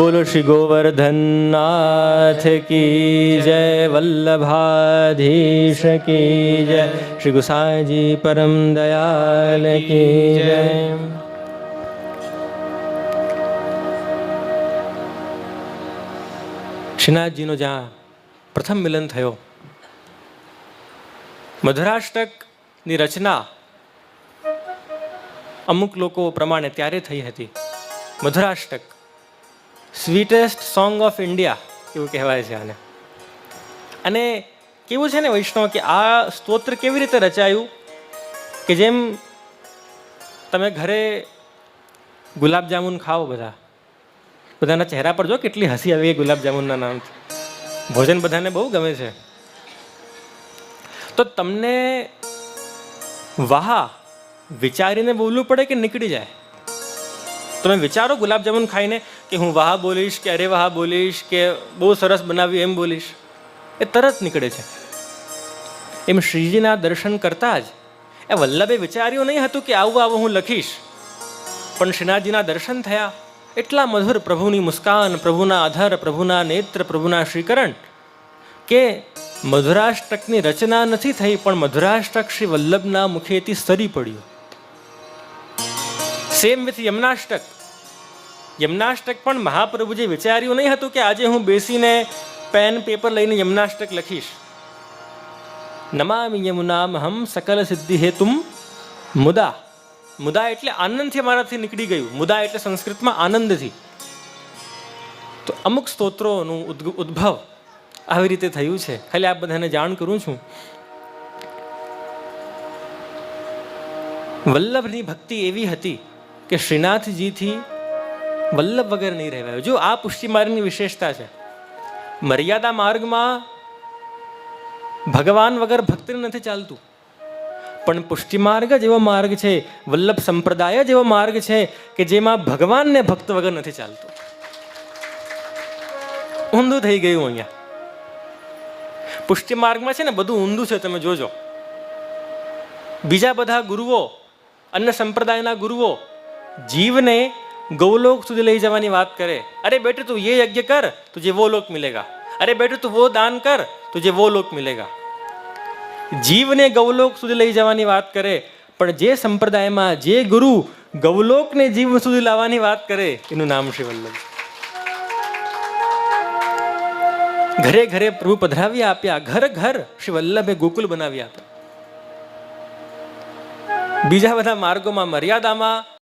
બોલો શ્રી ગોવર્ધનનાથ કી જય, વલ્લભાધીશ કી જય, શ્રી ગુસાઈજી પરમ દયાલ કી જય. શ્રીનાથજીનો જ્યાં પ્રથમ મિલન થયો મધુરાષ્ટકની રચના અમુક લોકો પ્રમાણે ત્યારે થઈ હતી. Madhurashtak sweetest song of India એવું કહેવાય છે આને. અને કેવું છે ને વૈષ્ણવ કે આ સ્તોત્ર કેવી રીતે રચાયું? કે જેમ તમે ઘરે ગુલાબજામુન ખાઓ બધા, બધાના ચહેરા પર જો કેટલી હસી આવી ગુલાબજામુનના નામથી. ભોજન બધાને બહુ ગમે છે. તો તમને વાહ વિચારીને બોલવું પડે કે નીકળી જાય? તમે વિચારો ગુલાબજામુન ખાઈને કે હું વાહ બોલીશ, કે અરે વાહ બોલીશ, કે બહુ સરસ બનાવ્યું એમ બોલીશ, એ તરત નીકળે છે. એમ શ્રીજીના દર્શન કરતાં જ એ વલ્લભે વિચાર્યું નહીં હતું કે આવું આવું હું લખીશ. પણ શ્રીનાથજીના દર્શન થયા. એટલા મધુર પ્રભુની મુસ્કાન, પ્રભુના આધાર, પ્રભુના નેત્ર, પ્રભુના શ્રીકરણ કે મધુરાષ્ટકની રચના નથી થઈ, પણ મધુરાષ્ટક શ્રી વલ્લભના મુખેથી સરી પડ્યું. Same with Yamunashtak. યમનાષ્ટક પણ મહાપ્રભુજી વિચાર્યું નહીં હતું કે આજે હું બેસીને પેન, પેપર લઈને યમનાષ્ટક લખીશ. નમામિ યમુનામ હમ સકલ સિદ્ધિ હેતુમ મુદા. મુદા એટલે આનંદથી મારાથી નીકળી ગયું. મુદા એટલે સંસ્કૃતમાં આનંદથી. તો અમુક સ્તોત્રોનું ઉદ્ભવ આવી રીતે થયું છે. ખાલી આપ બધાને જાણ કરું છું. વલ્લભની ભક્તિ એવી હતી કે શ્રીનાથજીથી વલ્લભ વગર નહીં રહેવાયું. જો આ પુષ્ટિ માર્ગની વિશેષતા છે, મર્યાદા માર્ગમાં ભગવાન વગર ભક્તિ નથી ચાલતું. પણ પુષ્ટિ માર્ગ જ એવો માર્ગ છે, વલ્લભ સંપ્રદાય જ એવો માર્ગ છે કે જેમાં ભગવાનને ભક્ત વગર નથી ચાલતું. ઊંધું થઈ ગયું અહીંયા. પુષ્ટિ માર્ગમાં છે ને બધું ઊંધું છે, તમે જોજો. બીજા બધા ગુરુઓ, અન્ય સંપ્રદાયના ગુરુઓ, જીવને ગૌલોક સુધી લઈ જવાની વાત કરે. અરે બેટે, તું એ યજ્ઞ કર તુજે વો લોક મિલેગા. અરે બેટે, તું વો દાન કર તુજે વો લોક મિલેગા. જીવને ગૌલોક સુધી લઈ જવાની વાત કરે, પણ જે સંપ્રદાયમાં જે ગુરુ ગૌલોકને જીવ સુધી લાવવાની વાત કરે, એનું નામ શ્રી વલ્લભ. ઘરે ઘરે પ્રભુ પધરાવી આપ્યા, ઘર ઘર શ્રી વલ્લભે ગોકુલ બનાવી આપ્યા. બીજા બધા માર્ગોમાં, મર્યાદામાં